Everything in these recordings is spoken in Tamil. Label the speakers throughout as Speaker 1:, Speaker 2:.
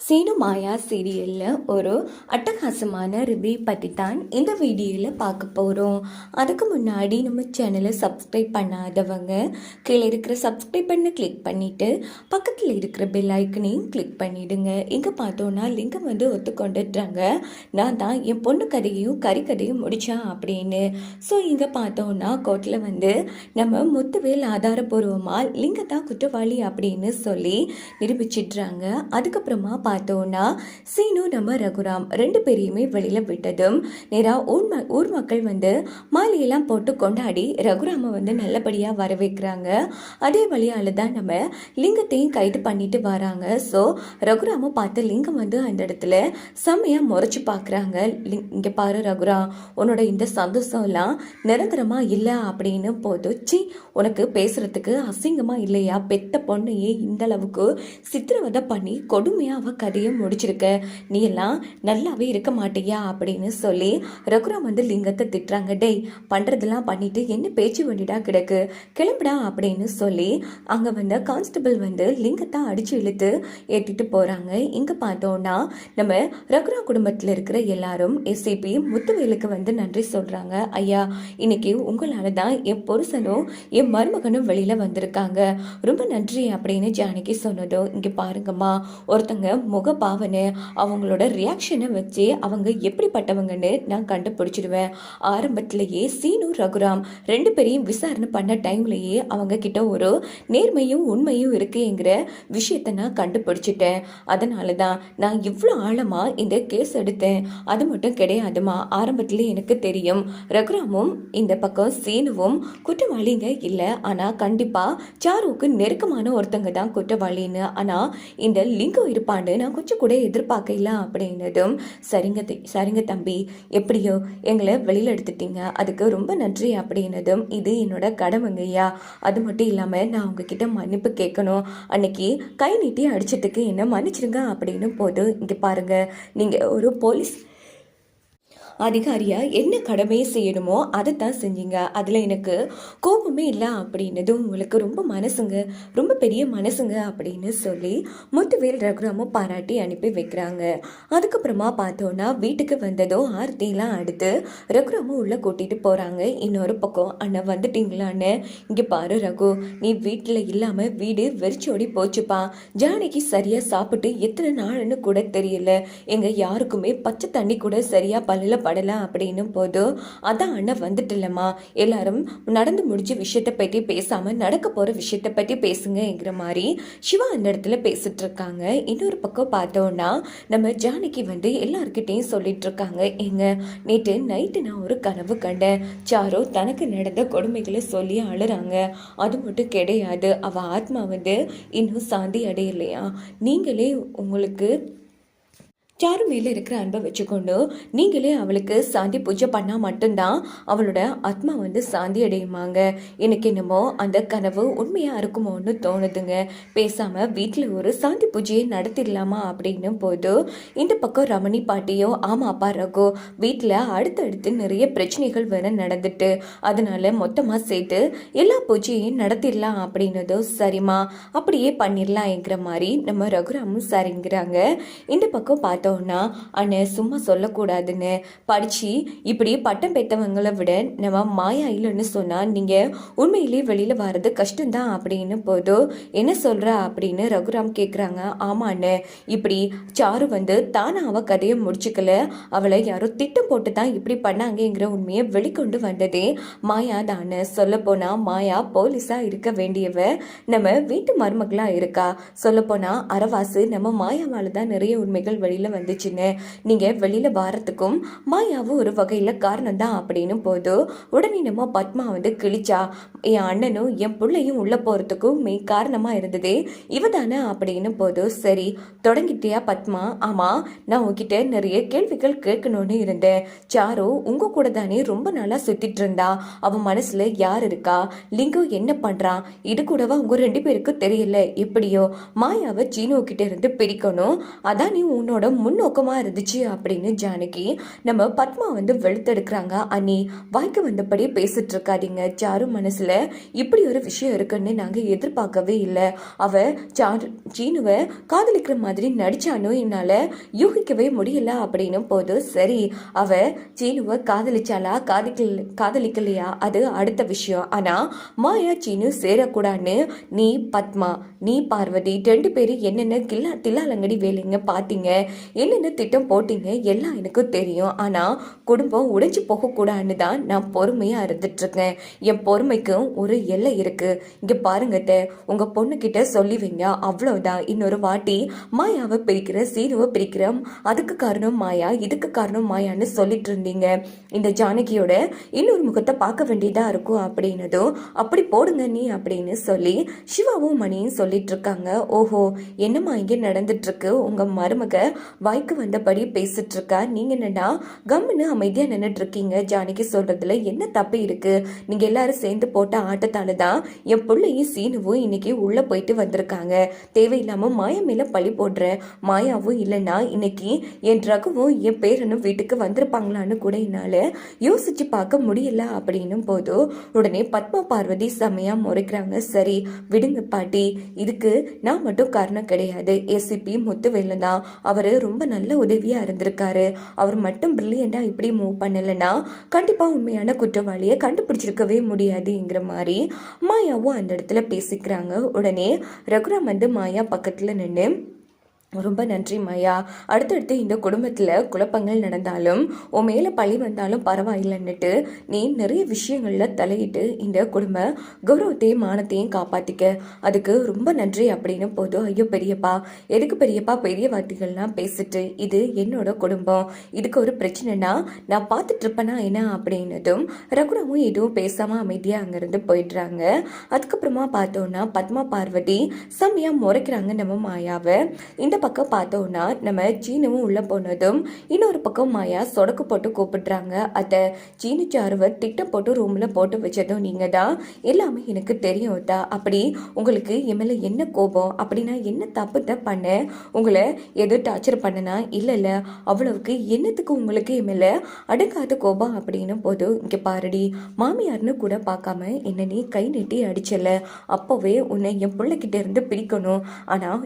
Speaker 1: சீனு மாயா சீரியலில் ஒரு அட்டகாசமான ரிவ்யூ பற்றி தான் இந்த வீடியோவில் பார்க்க போகிறோம் அதுக்கு முன்னாடி நம்ம சேனலை சப்ஸ்கிரைப் பண்ணாதவங்க கீழே இருக்கிற சப்ஸ்கிரைப் பண்ண கிளிக் பண்ணிவிட்டு பக்கத்தில் இருக்கிற பெல் ஐக்கனையும் கிளிக் பண்ணிவிடுங்க இங்கே பார்த்தோன்னா லிங்கம் வந்து ஒத்துக்கொண்டுட்டாங்க. நான் தான் என் பொண்ணு கதையும் கறி கதையும் முடித்தேன் அப்படின்னு. ஸோ இங்கே பார்த்தோன்னா கோர்ட்டில் வந்து நம்ம முத்துவேல் ஆதாரபூர்வமாக லிங்கத்தான் குற்றவாளி அப்படின்னு சொல்லி நிரூபிச்சிட்றாங்க. அதுக்கப்புறமா பார்த்தோன்னா சீனு நம்ம ரகுராம் ரெண்டு பேரையுமே வெளியில் விட்டதும் நேராக ஊர் ம ஊர் மக்கள் வந்து மாலையெல்லாம் போட்டு கொண்டாடி ரகுராமை வந்து நல்லபடியாக வரவேற்கிறாங்க. அதே வழியால் தான் நம்ம லிங்கத்தையும் கைது பண்ணிட்டு வராங்க. ஸோ ரகுராமை பார்த்து லிங்கம் வந்து அந்த இடத்துல செம்மையாக முறைச்சி பார்க்குறாங்க லிங் இங்கே பாரு ரகுராம் உன்னோட இந்த சந்தோஷம்லாம் நிரந்தரமாக இல்லை அப்படின்னு போது சி உனக்கு பேசுகிறதுக்கு அசிங்கமாக இல்லையா? பெத்த பொண்ணையே இந்த அளவுக்கு சித்திரவதை பண்ணி கொடுமையாக அவ கதையை முடிச்சிருக்க. நீ எல்லாம் நல்லாவே இருக்க மாட்டியா? அப்படின்னு சொல்லி ரகுராம் வந்து லிங்கத்தை திட்டுறாங்க. டேய் பண்ணுறதெல்லாம் பண்ணிட்டு என்ன பேச்சு வேண்டிடா கிடக்கு? கிளம்புடா அப்படின்னு சொல்லி அங்கே வந்த கான்ஸ்டபிள் வந்து லிங்கத்தை அடிச்சு இழுத்து ஏற்றிட்டு போகிறாங்க இங்கே பார்த்தோன்னா நம்ம ரகுராம் குடும்பத்தில் இருக்கிற எல்லாரும் எஸ்சிபி முத்துவேலுக்கு வந்து நன்றி சொல்கிறாங்க ஐயா இன்னைக்கு உங்களால் தான் என் புருஷனும் என் மருமகனும் வெளியில் வந்திருக்காங்க. ரொம்ப நன்றி அப்படின்னு ஜானகி சொன்னதும் இங்கே பாருங்கம்மா. ஒருத்தங்க முக பாவனை அவங்களோட ரியாக்ஷனை வச்சு அவங்க எப்படிப்பட்டவங்கன்னு நான் கண்டுபிடிச்சிடுவேன். ஆரம்பத்திலேயே சீனு ரகுராம் ரெண்டு பேரையும் விசாரணை பண்ண டைம்லேயே அவங்க கிட்ட ஒரு நேர்மையும் உண்மையும் இருக்குங்கிற விஷயத்தை நான் கண்டுபிடிச்சிட்டேன். அதனால தான் நான் இவ்வளோ ஆழமாக இந்த கேஸ் எடுத்தேன். அது மட்டும் கிடையாதுமா ஆரம்பத்தில் எனக்கு தெரியும். ரகுராமும் இந்த பக்கம் சீனுவும் குற்றவாளிங்க இல்லை. ஆனால் கண்டிப்பாக சாருவுக்கு நெருக்கமான ஒருத்தங்க தான் குற்றவாளின்னு. ஆனால் இந்த லிங்கம் இருப்பான்னு நான் கொஞ்சம் கூட எதிர்பார்க்கல அப்படின்னதும் சரிங்க சரிங்க தம்பி எப்படியோ எங்களை வெளியில் எடுத்துட்டீங்க அதுக்கு ரொம்ப நன்றி அப்படின்னதும் இது என்னோட கடமைங்கய்யா அது மட்டும் இல்லாமல் நான் உங்ககிட்ட மன்னிப்பு கேட்கணும். அன்னைக்கு கை நீட்டி அடிச்சதுக்கு என்ன மன்னிச்சிருங்க அப்படின்னு போது இங்கே பாருங்கள் நீங்கள் ஒரு போலீஸ் அதிகாரியாக என்ன கடமையை செய்யணுமோ அதை தான் செஞ்சீங்க. அதில் எனக்கு கோபமே இல்லை அப்படின்னது உங்களுக்கு ரொம்ப மனசுங்க ரொம்ப பெரிய மனசுங்க அப்படின்னு சொல்லி முத்துவேல் ரகுராமும் பாராட்டி அனுப்பி வைக்கிறாங்க. அதுக்கப்புறமா பார்த்தோன்னா வீட்டுக்கு வந்ததும் ஆர்த்திலாம் அடுத்து ரகுராமும் உள்ளே கூட்டிகிட்டு போகிறாங்க இன்னொரு பக்கம் அண்ணா வந்துட்டீங்களான்னு இங்கே பாரு ரகு நீ வீட்டில் இல்லாமல் வீடு வெறிச்சோடி போச்சுப்பா. ஜானகி சரியாக சாப்பிட்டு எத்தனை நாள்னு கூட தெரியல. எங்கள் யாருக்குமே பச்சை தண்ணி கூட சரியாக பல்லில் படலை அப்படின்னும் போது அதான் அண்ணன் வந்துட்டுலம்மா. எல்லாரும் நடந்து முடிஞ்ச விஷயத்தை பற்றி பேசாமல் நடக்க போகிற விஷயத்தை பற்றி பேசுங்கங்கிற மாதிரி சிவா அந்த இடத்துல பேசிட்டு இருக்காங்க இன்னொரு பக்கம் பார்த்தோன்னா நம்ம ஜானகி வந்து எல்லாருக்கிட்டேயும் சொல்லிட்டு இருக்காங்க எங்க நேற்று நைட்டு நான் ஒரு கனவு கண்டேன். சாரோ தனக்கு நடந்த கொடுமைகளை சொல்லி அழுறாங்க. அது மட்டும் கிடையாது. அவள் ஆத்மா வந்து இன்னும் சாந்தி அடையலையா? நீங்களே உங்களுக்கு சாரு மேலே இருக்கிற அன்பை வச்சுக்கொண்டு நீங்களே அவளுக்கு சாந்தி பூஜை பண்ணால் மட்டும்தான் அவளோட ஆத்மா வந்து சாந்தி அடையுமாங்க. எனக்கு என்னமோ அந்த கனவு உண்மையாக இருக்குமோன்னு தோணுதுங்க. பேசாமல் வீட்டில் ஒரு சாந்தி பூஜையை நடத்திடலாமா அப்படின்னும் போது இந்த பக்கம் ரமணி பாட்டியோ ஆமாம் அப்பா ரகு வீட்டில் அடுத்தடுத்து நிறைய பிரச்சனைகள் வேற நடந்துட்டு அதனால மொத்தமாக சேர்த்து எல்லா பூஜையையும் நடத்திடலாம் அப்படின்னதோ சரிம்மா அப்படியே பண்ணிடலாம்ங்கிற மாதிரி நம்ம ரகுராமும் சரிங்கிறாங்க. இந்த பக்கம் பார்த்து பார்த்தோன்னா அண்ணன் சும்மா சொல்லக்கூடாதுன்னு. படித்து இப்படி பட்டம் பெற்றவங்களை விட நம்ம மாயா இல்லைன்னு சொன்னால் நீங்கள் உண்மையிலே வெளியில் வர்றது கஷ்டம்தான் அப்படின்னு போதும் என்ன சொல்கிறா அப்படின்னு ரகுராம் கேட்குறாங்க ஆமாண்ண இப்படி சாரு வந்து தானே அவள் கதையை முடிச்சுக்கல. அவளை யாரோ திட்டம் போட்டு தான் இப்படி பண்ணாங்கங்கிற உண்மையை வெளிக்கொண்டு வந்ததே மாயா தானே. சொல்லப்போனால் மாயா போலீஸாக இருக்க வேண்டியவ நம்ம வீட்டு மருமகளாக இருக்கா? சொல்லப்போனால் அரவாசு நம்ம மாயாவால் தான் நிறைய உண்மைகள் வெளியில் வந்துச்சுன்னு. நீங்கள் வெளியில் வாரத்துக்கும் மாயாவும் ஒரு வகையில் காரணம் தான் அப்படின்னு போது உடனே நம்ம பத்மா வந்து கிழிச்சா என் அண்ணனும் என் பிள்ளையும் உள்ளே போகிறதுக்கும் மெய் காரணமாக இருந்தது இவ தானே அப்படின்னு போது சரி தொடங்கிட்டியா பத்மா? ஆமாம் நான் உங்ககிட்ட நிறைய கேள்விகள் கேட்கணும்னு இருந்தேன். சாரு உங்க கூட தானே ரொம்ப நாளாக சுத்திட்டு இருந்தா. அவன் மனசுல யார் இருக்கா? லிங்கு என்ன பண்ணுறான் இது கூடவா உங்க ரெண்டு பேருக்கு தெரியல. எப்படியோ மாயாவை சீனு கிட்ட இருந்து பிரிக்கணும். அதான் நீ உன்னோட முன்னோக்கமாக இருந்துச்சு அப்படின்னு ஜானகி நம்ம பத்மா வந்து வெளுத்தெடுக்கிறாங்க. அண்ணி வாய்க்கு வந்தபடி பேசிட்டு இருக்காதீங்க சாரு மனசில் இப்படி ஒரு விஷயம் இருக்குன்னு நாங்கள் எதிர்பார்க்கவே இல்லை. அவ சாரு சீனுவை காதலிக்கிற மாதிரி நடிச்சானோ என்னால் யூகிக்கவே முடியல அப்படின்னு போது சரி அவ சீனுவை காதலிச்சாலா காதலிக்கல காதலிக்கலையா? அது அடுத்த விஷயம். ஆனால் மாயா சீனு சேரக்கூடாதுன்னு நீ பத்மா நீ பார்வதி ரெண்டு பேரும் என்னென்ன கில்லா தில்லாலங்கடி வேலைங்க பார்த்தீங்க என்னென்ன திட்டம் போட்டீங்க? எல்லாம் எனக்கு தெரியும். ஆனால் குடும்பம் உடைஞ்சு போகக்கூடாதுன்னு தான் நான் பொறுமையாக இருந்துட்டுருக்கேன் என் பொறுமைக்கும் ஒரு எல்லை இருக்கு. இங்கே பாருங்கத்த உங்கள் பொண்ணுக்கிட்ட சொல்லி வைங்க அவ்வளவுதான். இன்னொரு வாட்டி மாயாவை பிரிக்கிற சீனுவை பிரிக்கிறோம் அதுக்கு காரணம் மாயா இதுக்கு காரணம் மாயான்னு சொல்லிட்டு இருந்தீங்க இந்த ஜானகியோட இன்னொரு முகத்தை பார்க்க வேண்டியதாக இருக்கும் அப்படின்னதும் அப்படி போடுங்க நீ அப்படின்னு சொல்லி சிவாவும் மணியும் சொல்லிட்டு இருக்காங்க ஓஹோ என்னம்மா இங்கே நடந்துட்டு இருக்கு மருமக வாய்க்கு வந்தபடி பேசிட்டு இருக்கா நீங்க என்னன்னா கம்முன்னு அமைதியா நின்றுட்டு இருக்கீங்க ஜானகி சொல்றதுல என்ன தப்பு இருக்கு? நீங்க எல்லாரும் சேர்ந்து போட்ட ஆட்டத்தால தான் என் பிள்ளையும் சீனுவும் இன்னைக்கு உள்ள போயிட்டு வந்திருக்காங்க. தேவையில்லாம மாயா மேல பழி போடுற மாயாவும் இல்லைன்னா இன்னைக்கு என் ரகுவும் என் பேரனும் வீட்டுக்கு வந்திருப்பாங்களான்னு கூட என்னால யோசிச்சு பார்க்க முடியல. அப்படின்னும் போது உடனே பத்மா பார்வதி செமையா முறைக்கிறாங்க. சரி விடுங்க பாட்டி. இதுக்கு நான் மட்டும் காரணம் கிடையாது. ஏசிபி முத்துவேலு தான். அவரு ரொம்ப ரொம்ப நல்ல உதவியாக இருந்திருக்காரு. அவர் மட்டும் பிரில்லியண்டா இப்படி மூவ் பண்ணலைன்னா கண்டிப்பாக உண்மையான குற்றவாளியை கண்டுபிடிச்சிருக்கவே முடியாதுங்கிற மாதிரி மாயாவும் அந்த இடத்துல பேசிக்கிறாங்க. உடனே ரகுராம் வந்து மாயா பக்கத்தில் நின்று ரொம்ப நன்றி மாயா. அடுத்தடுத்து இந்த குடும்பத்தில் குழப்பங்கள் நடந்தாலும் உன் மேலே பழி வந்தாலும் பரவாயில்லைன்னுட்டு நீ நிறைய விஷயங்களில் தலையிட்டு இந்த குடும்ப கௌரவத்தையும் மானத்தையும் காப்பாற்றிக்க அதுக்கு ரொம்ப நன்றி அப்படின்னு போதும். ஐயோ பெரியப்பா. எதுக்கு பெரியப்பா பெரிய வார்த்தைகள்லாம் பேசிட்டு இது என்னோட குடும்பம். இதுக்கு ஒரு பிரச்சனைனா நான் பார்த்துட்டு இருப்பேனா என்ன அப்படின்னதும் ரகுராமும் எதுவும் பேசாமல் அமைதியாக அங்கேருந்து போயிடுறாங்க. அதுக்கப்புறமா பார்த்தோன்னா பத்மா பார்வதி செம்மையா முறைக்கிறாங்க நம்ம மாயாவை. இந்த பக்கம் பார்த்தோன்னா நம்ம சீனவும் உள்ளே போனதும் இன்னொரு பக்கம் மாயா சொடக்கு போட்டு கூப்பிடுறாங்க. அத்தை சீனு சாருவை திட்டம் போட்டு ரூமில் போட்டு வச்சதும் நீங்கள் தான். எல்லாமே எனக்கு தெரியும் தா அப்படி உங்களுக்கு என் என்ன கோபம்? அப்படின்னா என்ன தப்பு தான் பண்ணேன் உங்களை எதுவும் டார்ச்சர் பண்ணனா? இல்லை இல்லை. அவ்வளவுக்கு என்னத்துக்கு உங்களுக்கு என் மேல அடங்காத கோபம்? அப்படின்னு போது இங்கே பாருடி மாமியார்னு கூட பார்க்காம என்ன நீ கை நீட்டி அடிச்சல அப்போவே உன்னை என் பிள்ளைகிட்ட இருந்து பிரிக்கணும்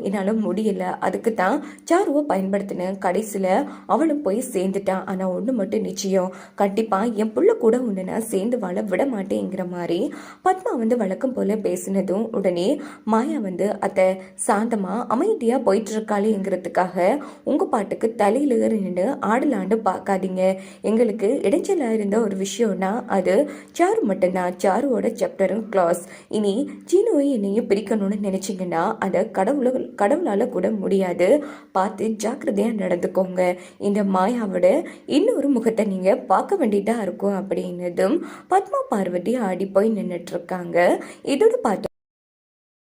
Speaker 1: என்னால் முடியலை. அது அதுக்கு தான் சாருவை பயன்படுத்தினேன் கடைசியில் அவளும் போய் சேர்ந்துட்டான் ஆனால் ஒன்று மட்டும் நிச்சயம். கண்டிப்பாக என் புள்ள கூட ஒன்று நான் சேர்ந்து வாழ விட மாட்டேங்கிற மாதிரி பத்மா வந்து வழக்கம் போல பேசினதும் உடனே மாயா வந்து அத்தை சாந்தமாக அமைதியாக போயிட்டுருக்காளேங்கிறதுக்காக உங்கள் பாட்டுக்கு தலையில் நின்று ஆடலாண்டு பார்க்காதீங்க. எங்களுக்கு இடைஞ்சலாக இருந்த ஒரு விஷயம்னா அது சாரு மட்டும்தான். சாருவோட சாப்டரும் கிளாஸ். இனி சீனுவை என்னையும் பிரிக்கணும்னு நினச்சிங்கன்னா அதை கடவுள கடவுளால் கூட முடியாது. பார்த்து ஜாக்கிரதையா நடந்துக்கோங்க. இந்த மாயாவோட இன்னொரு முகத்தை நீங்க பார்க்க வேண்டியதா இருக்கும் அப்படின்னதும் பத்மா பார்வதி ஆடி போய் நின்றுட்டுருக்காங்க இதோட பார்த்து